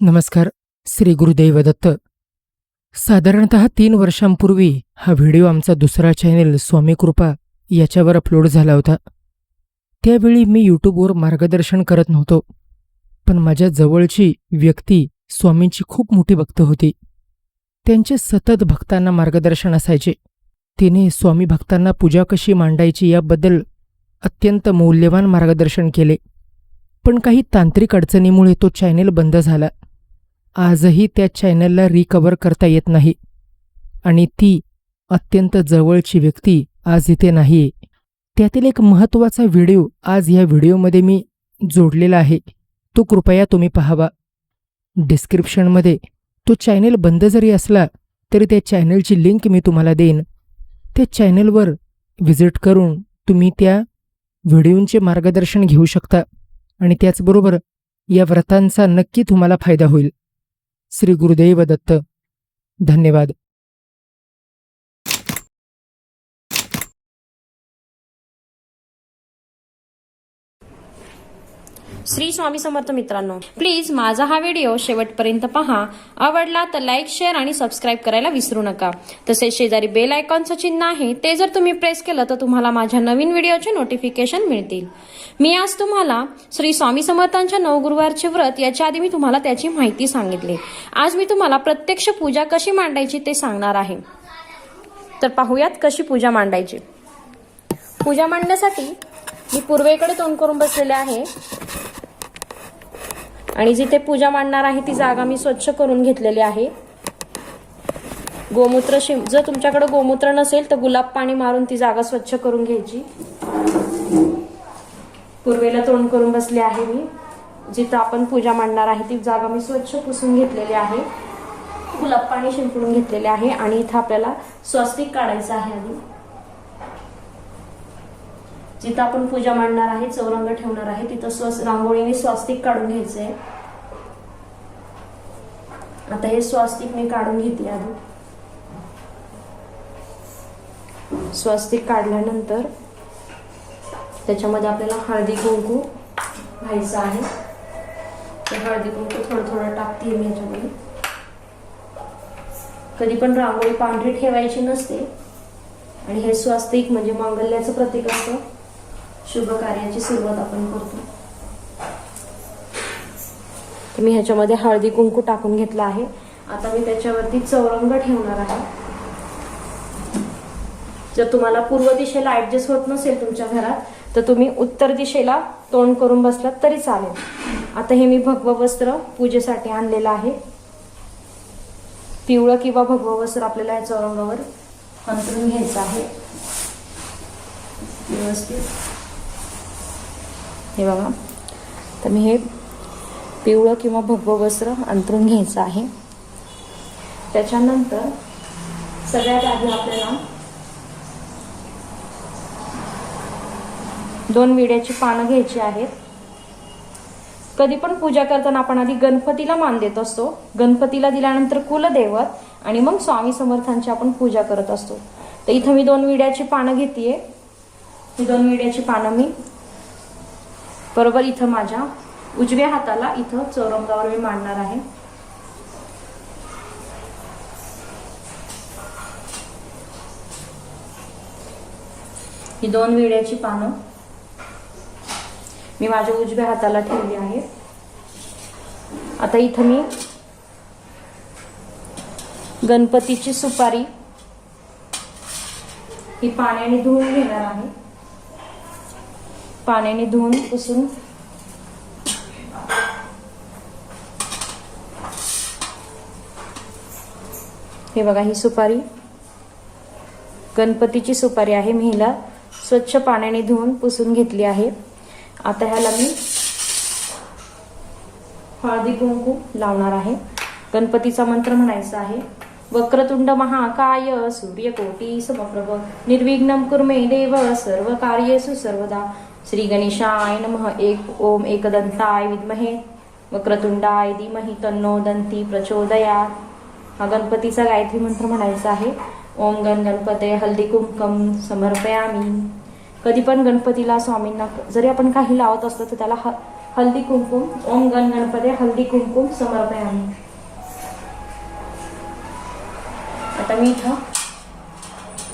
नमस्कार श्री गुरुदेव दत्त साधारणत तीन वर्षांपूर्वी हा व्हिडिओ आमचा दुसरा चॅनेल स्वामी कृपा याच्यावर अपलोड झाला होता. त्यावेळी मी यूट्यूबवर मार्गदर्शन करत नव्हतो पण माझ्या जवळची व्यक्ती स्वामींची खूप मोठी भक्त होती. त्यांचे सतत भक्तांना मार्गदर्शन असायचे. तिने स्वामी भक्तांना पूजा कशी मांडायची याबद्दल अत्यंत मौल्यवान मार्गदर्शन केले. पण काही तांत्रिक अडचणीमुळे तो चॅनेल बंद झाला. आजही त्या चॅनलला रिकवर करता येत नाही. आणि ती अत्यंत जवळची व्यक्ती आज इथे नाही त्यातील एक महत्त्वाचा व्हिडिओ आज या व्हिडिओमध्ये मी जोडलेला आहे. तो कृपया तुम्ही पाहावा. डिस्क्रिप्शनमध्ये तो चॅनेल बंद जरी असला तरी त्या चॅनेलची लिंक मी तुम्हाला देईन. त्या चॅनलवर व्हिजिट करून तुम्ही त्या व्हिडिओंचे मार्गदर्शन घेऊ शकता. आणि त्याचबरोबर या व्रतांचा नक्की तुम्हाला फायदा होईल. श्री गुरुदेव दत्त. धन्यवाद. श्री स्वामी समर्थ मित्रांनो प्लीज माझा हा व्हिडिओ शेवटपर्यंत पहा. आवडला तर लाईक शेअर आणि सबस्क्राईब करायला विसरू नका. तसेच शेजारी बेल आयकॉनचं चिन्ह आहे ते जर तुम्ही प्रेस केलं तर तुम्हाला माझ्या नवीन व्हिडिओचे नोटिफिकेशन मिळतील. मी आज तुम्हाला श्री स्वामी समर्थांच्या नऊ गुरुवारचे व्रत याच्या आधी मी तुम्हाला त्याची माहिती सांगितली. आज मी तुम्हाला प्रत्यक्ष पूजा कशी मांडायची ते सांगणार आहे. तर पाहूयात कशी पूजा मांडायची. पूजा मांडण्यासाठी मी पूर्वेकडे तोंड करून बसलेले आहे. आणि जिथे पूजा मांडणार आहे ती जागा मी स्वच्छ करून घेतलेली आहे. गोमूत्र शिम जर तुमच्याकडे गोमूत्र नसेल तर गुलाब पाणी मारून ती जागा स्वच्छ करून घ्यायची. पूर्वेला तोंड करून बसले आहे मी. जिथं आपण पूजा मांडणार आहे ती जागा मी स्वच्छ पुसून घेतलेली आहे. गुलाब पाणी शिंपडून घेतलेले आहे आणि इथं आपल्याला स्वस्तिक काढायचं आहे आधी. जिथं आपण पूजा मांडणार आहे चौरंग ठेवणार आहे तिथं स्वस रांगोळीने स्वास्तिक काढून घ्यायचं आहे आता हे स्वास्तिक मी काढून घेते आधी. स्वास्तिक काढल्यानंतर त्याच्यामध्ये आपल्याला हळदी कुंकू घ्यायचं आहे. ते हळदी कुंकू थोडं थोडं टाकते मी याच्यामध्ये. कधी पण रांगोळी पांढरी ठेवायची नसते. आणि हे स्वास्तिक म्हणजे मांगल्याचं प्रतीक असतं. शुभ कार्याची सुरुवात आपण करतो. तर मी ह्याच्यामध्ये हळदी कुंकू टाकून घेतला आहे. आता मी त्याच्यावरती चौरंग ठेवणार आहे. जर तुम्हाला पूर्व दिशेला ऍडजस्ट होत नसेल तुमच्या घरात तर तुम्ही उत्तर दिशेला तोंड करून बसलात तरी चालेल. आता हे मी भगव वस्त्र पूजेसाठी आणलेलं आहे. पिवळं किंवा भगव वस्त्र आपल्याला या चौरंगावर अंतरून घ्यायचं आहे. व्यवस्थित. हे बघा. तर मी हे पिवळं किंवा भगवं वस्त्र अंतरून घ्यायचं आहे. त्याच्यानंतर सगळ्यात आधी आपल्याला दोन विड्याची पानं घ्यायची आहेत. कधी पण पूजा करताना आपण आधी गणपतीला मान देत असतो. गणपतीला दिल्यानंतर कुलदैवत आणि मग स्वामी समर्थांची आपण पूजा करत असतो. तर इथं मी दोन विड्याची पानं घेतेय. ही दोन विड्याची पानं मी बरोबर इथं माझ्या उजव्या हाताला इथं चौरंगावर मी मांडणार आहे. ही दोन वेड्याची पानं मी माझ्या उजव्या हाताला ठेवली आहे आता इथं मी गणपतीची सुपारी ही पाण्याने धुवून घेणार आहे. पाण्याने धुवून पुसून हे बघा ही सुपारी. गणपतीची सुपारी आहे. मी हिला स्वच्छ पाण्याने धुवून पुसून घेतली आहे. आता ह्याला मी हळदी कुंकू लावणार आहे. गणपतीचा मंत्र म्हणायचा आहे वक्रतुंड महाकाय सूर्यकोटी समप्रभ निर्विघ्न कुर्मे देव सर्व कार्येषु सर्वदा. श्री गणेशाय नमः. एक ओम एकदंताय विद्महे. वक्रतुंडाय धीमहि तन्नो दंती प्रचोदयात. हा गणपतीचा गायत्री मंत्र म्हणायचा आहे. ओम गण गणपते हल्दी कुमकम समर्पयामी. कधी पण गणपतीला स्वामींना जरी आपण काही लावत असतो तर त्याला ह हल्दी कुंकुम ओम गण गणपते हल्दी कुंकुम समर्पयामी. आता मी इथं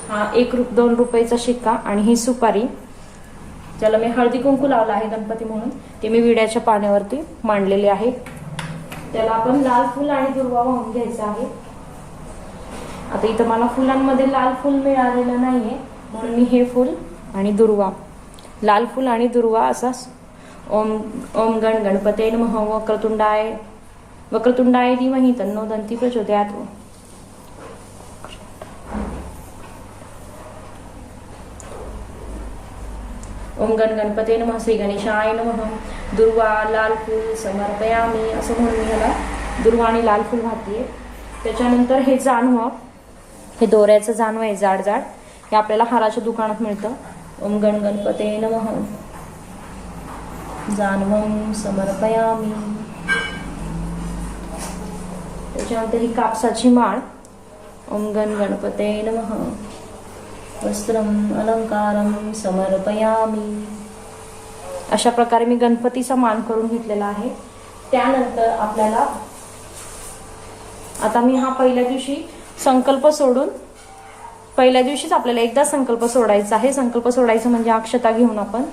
हा एक रुप दोन रुपयाचा शिक्का आणि ही सुपारी ज्याला मी हळदी कुंकू लावला आहे गणपती म्हणून ते मी विड्याच्या पाण्यावरती मांडलेले आहे. त्याला आपण लाल फुल आणि दुर्वा वाहून घ्यायचा आहे. आता इथं मला फुलांमध्ये लाल फुल मिळालेलं नाहीये म्हणून मी हे फुल आणि दुर्वा. लाल फुल आणि दुर्वा असा ओम ओम गण गणपते मह वक्रतुंडाय वक्रतुंडाय धीमहि तन्नो दंती प्रचोदयात. ओम गण गणपते नम श्री गणेशाय नम. दुर्वा लाल फूल समर्पयामी असं म्हणून मी ह्याला दुर्वा आणि लाल फूल घातली त्याच्यानंतर हे जानवं हे. दोऱ्याचं जानवं आहे जाड जाड. हे आपल्याला हाराच्या दुकानात मिळतं. ओम गण गणपते नम. जानवं समर्पयामी. त्याच्यानंतर ही कापसाची माळ. ओम गण गणपते नम. वस्त्रम अलंकारम समर्पयामी. अशा प्रकारे मी गणपतीचा मान करून घेतलेला आहे. त्यानंतर आपल्याला आता मी हा पहिल्या दिवशी संकल्प सोडून पहिल्या दिवशीच आपल्याला एकदा संकल्प सोडायचा आहे. संकल्प सोडायचं म्हणजे अक्षता घेऊन आपण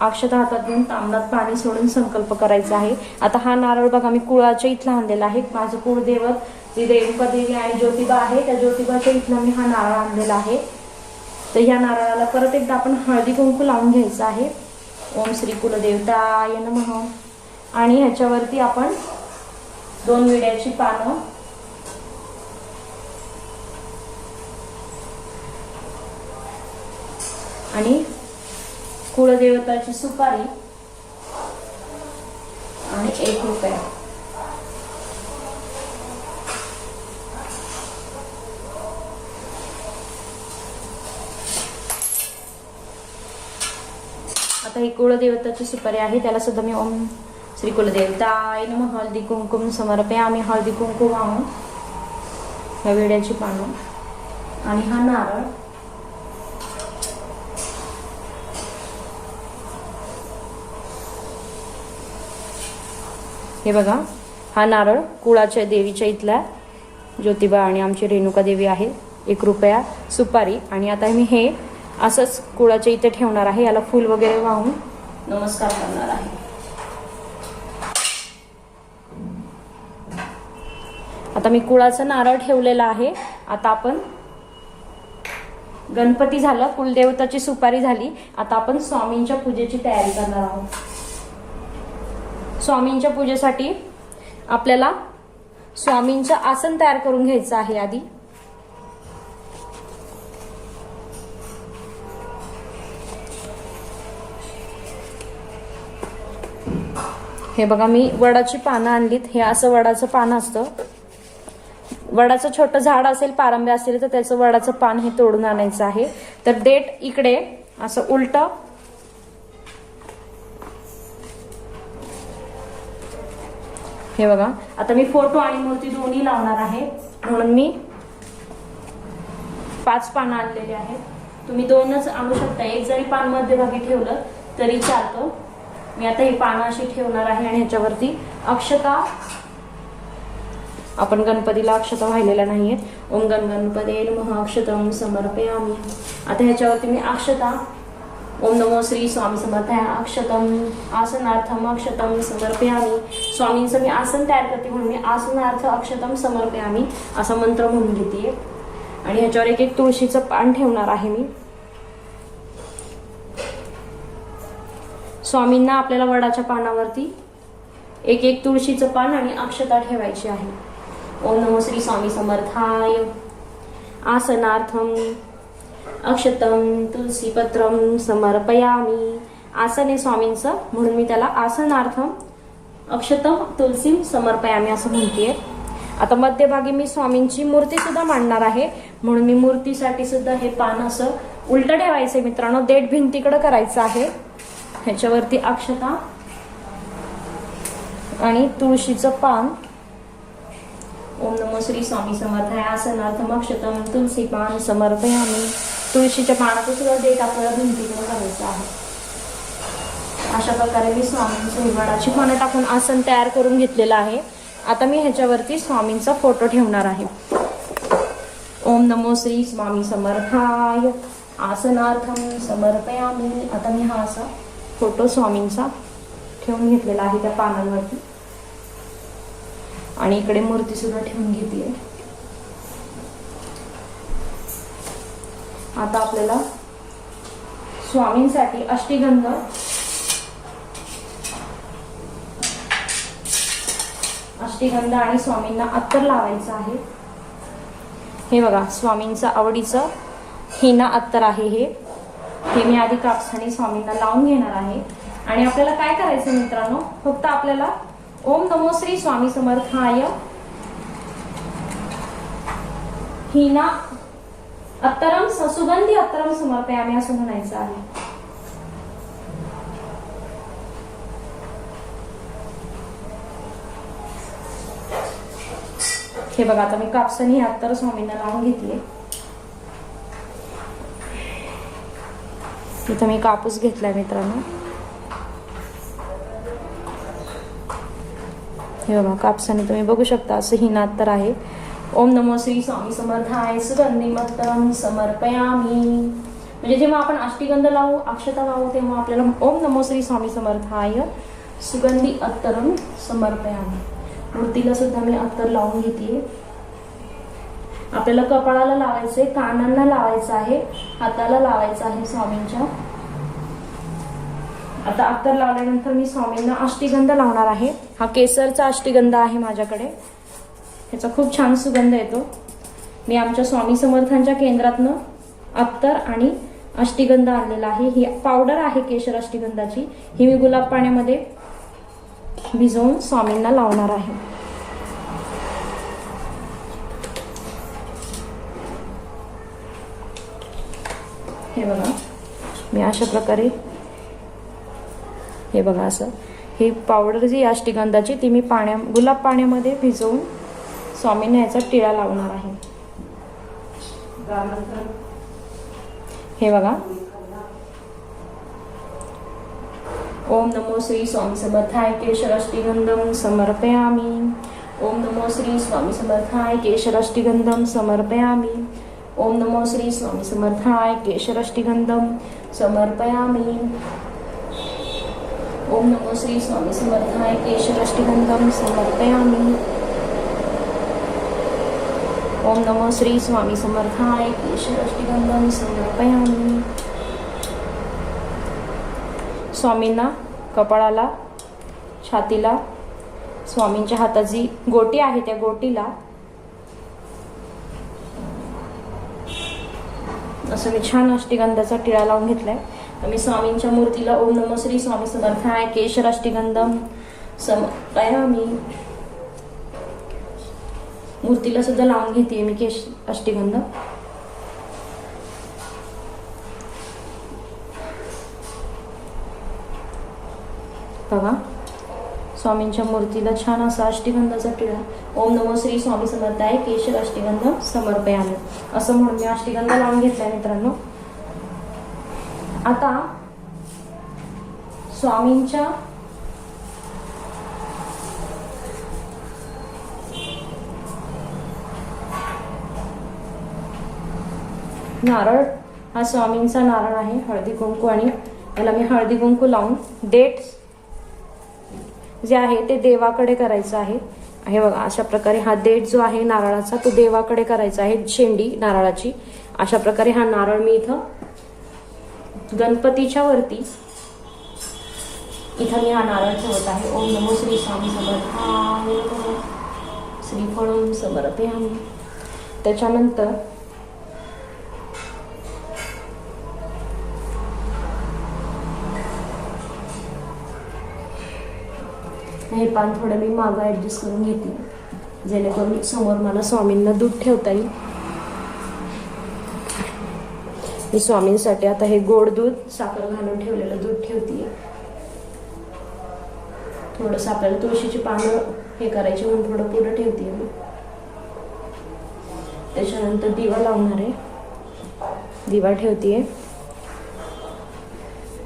अक्षता हातात घेऊन तांबडात पाणी सोडून संकल्प करायचा आहे. आता हा नारळ बघा मी कुळाच्या इथला आणलेला आहे. माझं कुळदैवत ती रेणुका देवी आणि ज्योतिबा आहे त्या ज्योतिबाच्या इथला मी हा नारळ आणलेला आहे. तर ह्या नारळाला परत एकदा आपण हळदी कुंकू लावून घ्यायचं आहे. ओम श्री कुलदेवताय नमः. आणि ह्याच्यावरती आपण दोन विड्याची पानं आणि कुलदेवताची सुपारी आणि एक रुपया. आता ही कुळदेवताची सुपारी आहे त्याला सुद्धा मी ओम श्री कुलदेवताय नम हळदी कुंकुम समर्पे आम्ही हळदी कुंकुम वाहून ह्या वेड्याची पानं. आणि हा नारळ. हे बघा हा नारळ कुळाच्या देवीच्या इथला ज्योतिबा आणि आमची रेणुका देवी आहे. एक रुपया सुपारी. आणि आता मी हे असंच कुळाच्या इथे ठेवणार आहे. याला फूल वगैरे वाहून नमस्कार करणार आहे. आता मी कुळाचं नारळ ठेवलेलं आहे. आता आपण गणपती झालं कुलदेवताची सुपारी झाली. आता आपण स्वामींच्या पूजेची तयारी करणार आहोत. स्वामींच्या पूजेसाठी आपल्याला स्वामींचं आसन तयार करून घ्यायचं आहे आधी. हे बघा मी वडाची पानं आणलीत. हे असं वडाचं पान असतं. वडाचं छोटं झाड असेल पारंब्या असेल तर त्याचं वडाचं पान हे तोडून आणायचं आहे. तर देठ इकडे असं उलट. हे बघा आता मी फोटो आणि मूर्ती दोन्ही लावणार आहे. म्हणून मी पाच पानं आणलेली आहेत. तुम्ही दोनच आणू शकता. एक जरी पान मध्यभागी ठेवलं तरी चालतं. मी आता ही पानं अशी ठेवणार आहे आणि ह्याच्यावरती अक्षता आपण गणपतीला अक्षता वाहिलेल्या आहेत ओम गण गणपती महाअक्षतम अक्षतम समर्पयामी. आता ह्याच्यावरती मी अक्षता ओम नमो श्री स्वामी समर्थ अक्षतम आसनार्थम अक्षतम समर्पयामी. स्वामींचं मी आसन तयार करते म्हणून मी आसनार्थ अक्षतम समर्पयामी असा मंत्र म्हणून घेते. आणि ह्याच्यावर एक एक तुळशीचं पान ठेवणार आहे मी. स्वामींना आपल्याला वडाच्या पानावरती एक एक तुळशीचं पान आणि अक्षता ठेवायची आहे. ओम नमो श्री स्वामी समर्थाय. आसनार्थम अक्षतम तुलसीपत्रम समर्पयामी. आसन आहे स्वामींचं म्हणून मी त्याला आसनार्थम अक्षतम तुलसी समर्पयामी असं म्हणते आता मध्यभागी मी स्वामींची मूर्ती सुद्धा मांडणार आहे. म्हणून मी मूर्तीसाठी सुद्धा हे पान असं उलट ठेवायचं मित्रांनो. देठ भिंतीकडे करायचं आहे. ह्याच्यावरती अक्षता आणि तुळशीचं पान. ओम नमो श्री स्वामी समर्थाय. आसनार्थम अक्षतम तुलसी पान समर्पयामी. तुळशीच्या पानाचं सुद्धा डेट आपल्याला भिंतीकडे करायचं आहे. अशा प्रकारे मी स्वामींच्या हिवाळाची पानं टाकून आसन तयार करून घेतलेलं आहे. आता मी ह्याच्यावरती स्वामींचा फोटो ठेवणार आहे. ओम नमो श्री स्वामी समर्थाय. आसनार्थम समर्पयामी. आता मी हा असा फोटो स्वामींचा ठेवून घेतलेला आहे त्या पानांवरती आणि इकडे मूर्ती सुद्धा ठेवून घेतली आहे आता आपल्याला स्वामींसाठी अष्टीगंध अष्टीगंध आणि स्वामींना अत्तर लावायचं आहे. हे बघा स्वामींचं आवडीचं हिना अत्तर आहे हे. हे मी आधी कापसाने स्वामींना लावून घेणार आहे. आणि आपल्याला काय करायचं मित्रांनो? फक्त आपल्याला ओम नमो श्री स्वामी समर्थाय हिना अत्तरम सुगंधी अत्तरम समर्पयामी असं म्हणायचं आहे. हे बघा आता मी कापसाने अत्तर स्वामींना लावून घेतले. इथं मी कापूस घेतला आहे मित्रांनो. हे बघा कापसाने तुम्ही बघू शकता असं ही नात्तर आहे. ओम नमो श्री स्वामी समर्थाय सुगंधिमत्तम समर्पयामी. म्हणजे जेव्हा आपण अष्टीगंध लावू अक्षता लावू तेव्हा आपल्याला ओम नमो श्री स्वामी समर्थाय सुगंधी अत्तरम समर्पयामी. मूर्तीला सुद्धा मी अत्तर लावून घेते आपल्याला कपाळाला लावायचंय कानांना लावायचं आहे हाताला लावायचं आहे स्वामींच्या. आता अत्तर लावल्यानंतर मी स्वामींना अष्टीगंध लावणार आहे. हा केसरचा अष्टीगंध आहे माझ्याकडे. ह्याचा खूप छान सुगंध येतो. मी आमच्या स्वामी समर्थांच्या केंद्रातनं अत्तर आणि अष्टीगंध आणलेला आहे. ही पावडर आहे केशर अष्टीगंधाची. ही मी गुलाब पाण्यामध्ये भिजवून स्वामींना लावणार आहे. हे बघा. मी अशा प्रकारे हे बघा असं. ही पावडर जी अष्टिगंधाची ती मी पाण्या गुलाब पाण्यामध्ये भिजवून स्वामींना याचा टिळा लावणार आहे. हे बघा. ओम नमो श्री स्वामी समर्थाय केशरष्टिगंधम समर्पयामी. ओम नमो श्री स्वामी समर्थाय केशरष्टिगंधम समर्पयामी. ओम नमो श्री स्वामी समर्थाय केशरष्टिगंधम समर्पयामी। ओम नमो श्री स्वामी समर्थाय केशरष्टिगंधम समर्पयामी। ओम नमो श्री स्वामी समर्थाय केशरष्टिगंधम समर्पयामी। स्वामींना कपाळाला छातीला स्वामींच्या हातात जी गोटी आहे त्या गोटीला असं मी छान अष्टीगंधाचा टिळा लावून घेतलाय. तर मी स्वामींच्या मूर्तीला ओम नमो श्री स्वामी समर्थाय केशर अष्टीगंधम समर्पयामी मूर्तीला सुद्धा लावून घेते मी केश अष्टीगंध. बघा. स्वामींच्या मूर्तीला छान असा अष्टिगंधाचा टिळा ओम नमो श्री स्वामी समर्थाय केशर अष्टिगंध समर्पयामी. असं म्हणून मी अष्टिगंध लावून घेतलाय मित्रांनो. आता स्वामींच्या नारळ हा स्वामींचा नारळ आहे हळदी कुंकू आणि याला मी हळदी कुंकू लावून डेट जे आहे ते देवाकडे करायचं आहे. हे बघा अशा प्रकारे हा देठ जो आहे नारळाचा तो देवाकडे करायचा आहे शेंडी नारळाची. अशा प्रकारे हा नारळ मी इथं गणपतीच्या वरती इथं मी हा नारळ ठेवत आहे. ओम नमो श्री स्वामी समर्थ श्रीफळ समर्थ त्याच्यानंतर हे पान थोडं मी मागं ॲडजस्ट करून घेते. जेणेकरून समोर मला स्वामींना दूध ठेवता येईल. मी स्वामींसाठी आता हे गोड दूध साखर घालून ठेवलेलं दूध ठेवते थोडंसं आपल्याला तुळशीची पानं हे करायची म्हणून थोडं पुढं ठेवते मी. त्याच्यानंतर दिवा लावणार आहे. दिवा ठेवते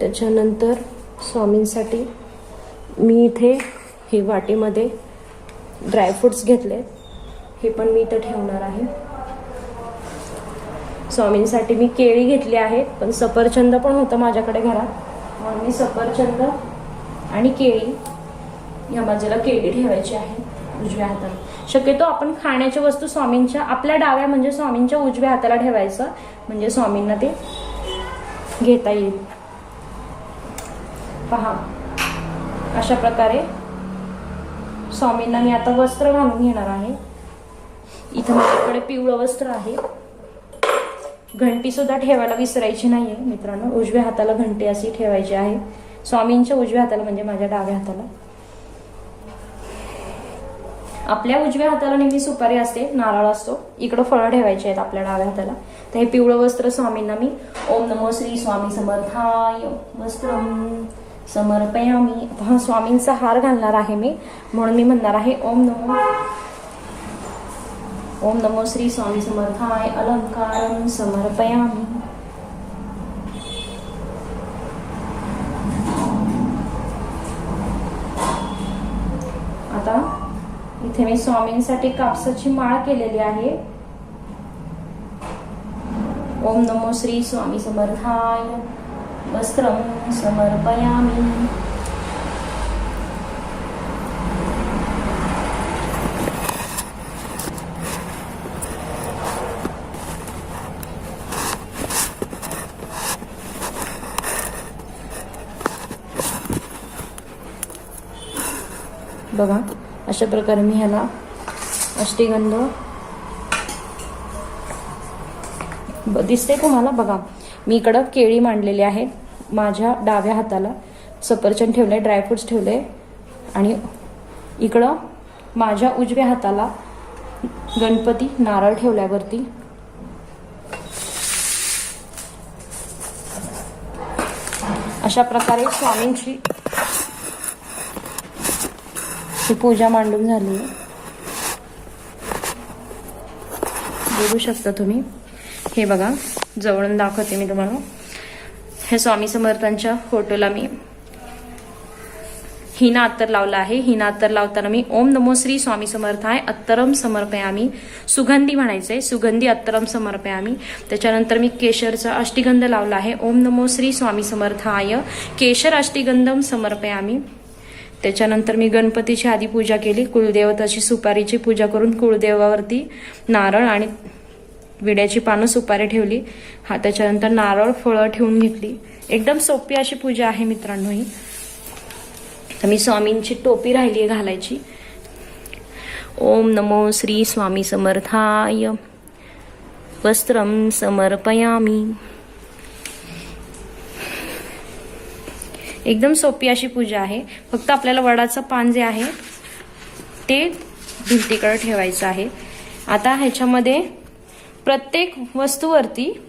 त्याच्यानंतर स्वामींसाठी मी इथे ही वाटीमध्ये ड्रायफ्रुट्स घेतले. हे पण मी इथं ठेवणार आहे. स्वामींसाठी मी केळी घेतली आहेत पण सफरचंद पण होतं माझ्याकडे घरात. म्हणून मी सफरचंद आणि केळी या बाजूला केळी ठेवायची आहे उजव्या हाताला. शक्यतो आपण खाण्याच्या वस्तू स्वामींच्या आपल्या डाव्या म्हणजे स्वामींच्या उजव्या हाताला ठेवायचं. म्हणजे स्वामींना ते घेता येईल. पहा अशा प्रकारे स्वामींना मी आता वस्त्र घालून घेणार आहे. इथं माझ्याकडे पिवळं वस्त्र आहे. घंटी सुद्धा ठेवायला विसरायची नाहीये मित्रांनो. उजव्या हाताला घंटी अशी ठेवायची आहे. स्वामींच्या उजव्या हाताला म्हणजे माझ्या डाव्या हाताला. आपल्या उजव्या हाताला नेहमी सुपारी असते नारळ असतो. इकडं फळं ठेवायची आहेत आपल्या डाव्या हाताला. तर हे पिवळं वस्त्र स्वामींना मी ओम नमो श्री स्वामी समर्थाय. वस्त्र समर्पयामी. हा स्वामींचा हार घालणार आहे मी. म्हणून मी म्हणणार आहे ओम नमो ओम नमो श्री स्वामी समर्थाय. अलंकार समर्पयामी. आता इथे मी स्वामींसाठी कापसाची माळ केलेली आहे. ओम नमो श्री स्वामी समर्थाय. वस्त्रं समर्पयामी। बघा अशा प्रकारे मी ह्याला अष्टीगंध ब- दिसते तुम्हाला? बघा मी इकडं केळी मांडलेली आहेत माझ्या डाव्या हाताला सफरचंद ठेवले ड्रायफ्रुट्स ठेवले आणि इकडं माझ्या उजव्या हाताला गणपती नारळ ठेवल्यावरती अशा प्रकारे स्वामींची ही पूजा मांडून झाली आहे. बघू शकता तुम्ही. हे बघा जवळून दाखवते मी तुम्हाला. हे स्वामी समर्थांच्या फोटोला मी हिना अत्तर लावला आहे. हिना अत्तर लावताना मी ओम नमो श्री स्वामी समर्थाय अत्तरम समर्पयामी सुगंधी म्हणायचंय. सुगंधी अत्तरम समर्पयामी त्याच्यानंतर मी केशरचा अष्टीगंध लावला आहे. ओम नमो श्री स्वामी समर्थाय केशर अष्टीगंधम समर्पयामी त्याच्यानंतर मी गणपतीची आधी पूजा केली. कुलदेवताची सुपारीची पूजा करून कुलदेवावरती नारळ आणि विड्याची पानं सुपारी ठेवली. हा त्याच्यानंतर नारळ फळं ठेवून घेतली. एकदम सोपी अशी पूजा आहे मित्रांनो ही. तर मी स्वामींची टोपी राहिली आहे घालायची. ओम नमो श्री स्वामी समर्थाय. वस्त्रम समर्पयामी. एकदम सोपी अशी पूजा आहे. फक्त आपल्याला वडाचं पान जे आहे ते भिंतीकडे ठेवायचं आहे. आता ह्याच्यामध्ये प्रत्येक वस्तूवरती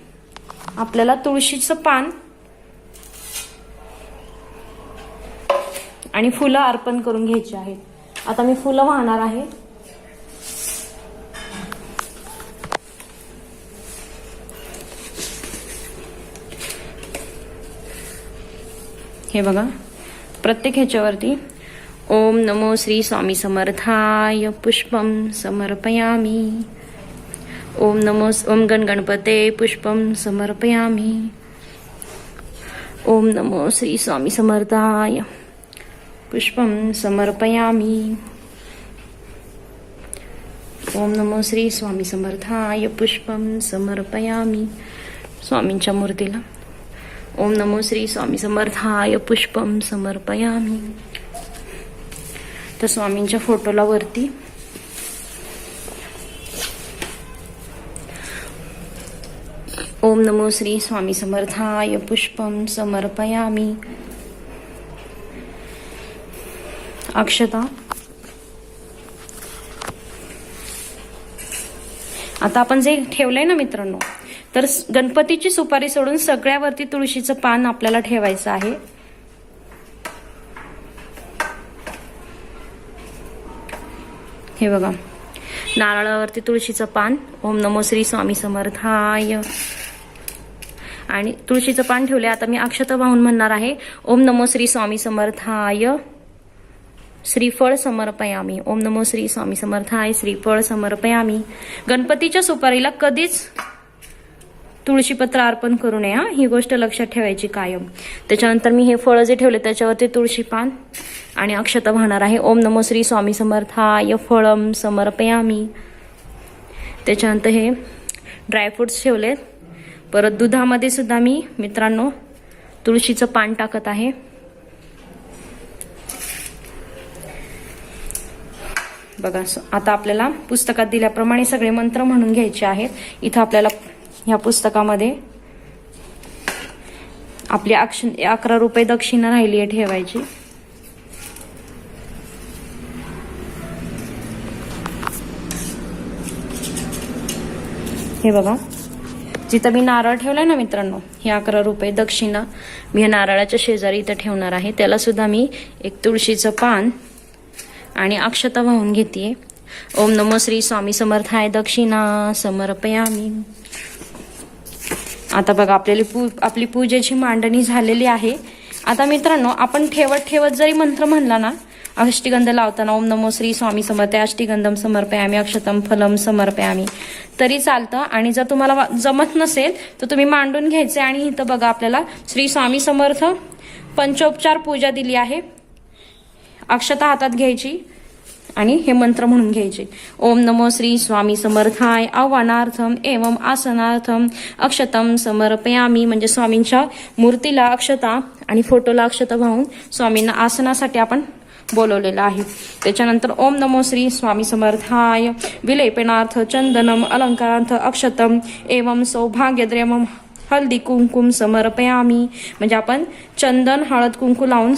आपल्याला तुळशीचं पान आणि फुलं अर्पण करून घ्यायची आहेत. आता मी फुलं वाहणार आहे. हे बघा. प्रत्येक ह्याच्यावरती ओम नमो श्री स्वामी समर्थाय. पुष्पम समर्पयामी. ओम नमो ओम गण गणपते पुष्पम समर्पयामी। ओम नमो श्री स्वामी समर्थाय। पुष्पम समर्पयामी। ओम नमो श्री स्वामी समर्थाय पुष्पम समर्पयामी। स्वामींच्या मूर्तीला. ओम नमो श्री स्वामी समर्थाय पुष्पम समर्पयामी। तर स्वामींच्या फोटोला वरती ओम नमो श्री स्वामी समर्थाय पुष्पम समर्पयामी. अक्षता. आता आपण जे ठेवलंय ना मित्रांनो तर गणपतीची सुपारी सोडून सगळ्यावरती तुळशीचं पान आपल्याला ठेवायचं आहे. हे बघा नारळावरती तुळशीचं पान. ओम नमो श्री स्वामी समर्थाय. आणि तुळशीचं पान ठेवले आता मी अक्षता वाहून म्हणणार आहे ओम नमो श्री स्वामी समर्थाय. श्रीफळ समर्पयामी. ओम नमो श्री स्वामी समर्थाय श्रीफळ समर्पयामी. गणपतीच्या सुपारीला कधीच तुळशीपत्र अर्पण करू नये हा? ही गोष्ट लक्षात ठेवायची कायम. त्याच्यानंतर मी हे फळं जे ठेवले त्याच्यावरती तुळशी पान आणि अक्षता वाहणार आहे ओम नमो श्री स्वामी समर्थाय फळम समर्पयामी. त्याच्यानंतर हे ड्रायफ्रुट्स ठेवलेत. परत दुधामध्ये सुद्धा मी मित्रांनो तुळशीचं पान टाकत आहे. बघा स- आता आपल्याला पुस्तकात दिल्याप्रमाणे सगळे मंत्र म्हणून घ्यायचे आहेत. इथं आपल्याला ह्या पुस्तकामध्ये आपली अक्ष अकरा रुपये दक्षिणा राहिली आहे ठेवायची. हे बघा. जिथं मी नारळ ठेवलाय ना मित्रांनो हे अकरा रुपये दक्षिणा. मी ह्या नारळाच्या शेजारी इथं ठेवणार आहे. त्याला सुद्धा मी एक तुळशीचं पान आणि अक्षता वाहून घेते ओम नमो श्री स्वामी समर्थाय दक्षिणा समर्पयामी. आता बघा आपल्याला पू आपली पूजेची मांडणी झालेली आहे. आता मित्रांनो आपण ठेवत ठेवत जरी मंत्र म्हणला ना अष्टिगंध लावताना ओम नमो श्री स्वामी समर्थ अष्टिगंधम समर्पयामी अक्षतम फलम समर्पयामी. तरी चालतं. आणि जर तुम्हाला जमत नसेल तर तुम्ही मांडून घ्यायचे आणि इथं बघा आपल्याला श्री स्वामी समर्थ पंचोपचार पूजा दिली आहे. अक्षता हातात घ्यायची आणि हे मंत्र म्हणून घ्यायचे. ओम नमो श्री स्वामी समर्थाय आव्हानार्थम एवं आसनार्थम अक्षतम समर्पयामी. म्हणजे स्वामींच्या मूर्तीला अक्षता आणि फोटोला अक्षता वाहून स्वामींना आसनासाठी आपण बोलवलेलं आहे. त्याच्यानंतर ओम नमो श्री स्वामी समर्थाय. विलेपनार्थ चंदनम अलंकारार्थ अक्षतम. एवं सौभाग्यद्रेम हळदी कुंकुम समर्पयामी. म्हणजे आपण चंदन हळद कुंकू लावून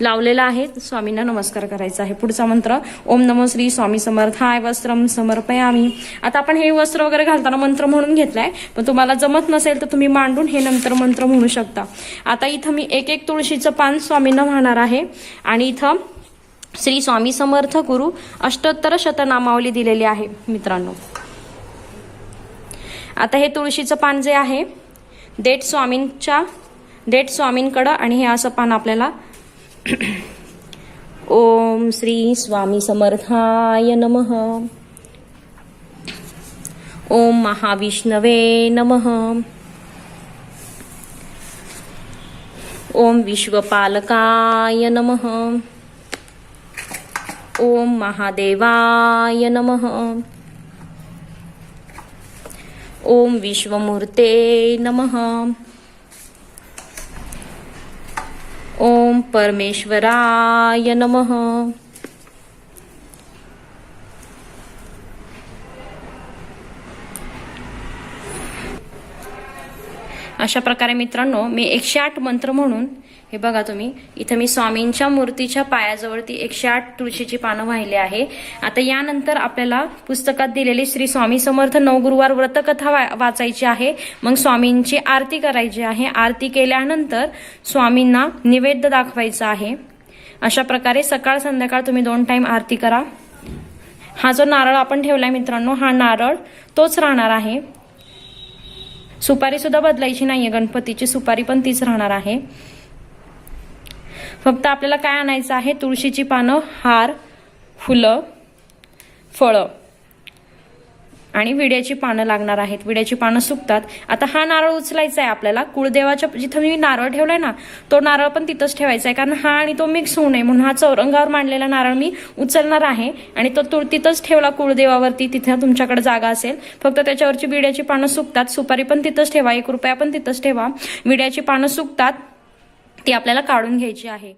लावलेला आहे. स्वामींना नमस्कार करायचा आहे. पुढचा मंत्र ओम नमो श्री स्वामी समर्थाय वस्त्रम समर्पयामी. आता आपण हे वस्त्र वगैरे घालताना मंत्र म्हणून घेतलाय. पण तुम्हाला जमत नसेल तर तुम्ही मांडून हे नंतर मंत्र म्हणू शकता. आता इथं मी एक एक तुळशीचं पान स्वामींना वाहणार आहे. आणि इथं श्री स्वामी समर्थ गुरु अष्टोत्तर शतनामावली दिलेली आहे मित्रांनो. आता हे तुळशीचं पान जे आहे देठ स्वामींच्या देठ स्वामींकडं आणि हे असं पान आपल्याला ओम श्री स्वामी समर्थाय नमः। ओम महाविष्णवे नमः। ओम विश्वपालकाय नमः। ओम महादेवाय नमः। ओम विश्वमूर्ते नमः ओम परमेश्वराय नमः. अशा प्रकारे मित्रांनो मी एकशे आठ मंत्र म्हणून हे बघा तुम्ही इथं मी स्वामींच्या मूर्तीच्या पायाजवळती एकशे आठ तुळशीची पानं वाहिली आहे. आता यानंतर आपल्याला पुस्तकात दिलेली श्री स्वामी समर्थ नऊ गुरुवार व्रतकथा वा- वाचायची आहे. मग स्वामींची आरती करायची आहे. आरती केल्यानंतर स्वामींना निवेद्य दाखवायचं आहे. अशा प्रकारे सकाळ संध्याकाळ तुम्ही दोन टाइम आरती करा. हा जो नारळ आपण ठेवलाय मित्रांनो हा नारळ तोच राहणार आहे. सुपारी सुद्धा बदलायची नाहीये गणपतीची सुपारी पण तीच राहणार आहे. फक्त आपल्याला काय आणायचं आहे? तुळशीची पानं हार फुलं फळं. आणि विड्याची पानं लागणार आहेत. विड्याची पानं सुकतात. आता हा नारळ उचलायचा आहे आपल्याला. कुळदेवाच्या जिथं मी नारळ ठेवलाय ना तो नारळ पण तिथंच ठेवायचा आहे. कारण हा आणि तो मिक्स होऊ नये. म्हणून हा चौरंगावर मांडलेला नारळ मी उचलणार आहे. आणि तो तिथंच ठेवला कुळदेवावरती. तिथं तुमच्याकडे जागा असेल. फक्त त्याच्यावरची विड्याची पानं सुकतात. सुपारी पण तिथंच ठेवा. एक रुपया पण तिथंच ठेवा. विड्याची पानं सुकतात. ती आपल्याला काढून घ्यायची आहे.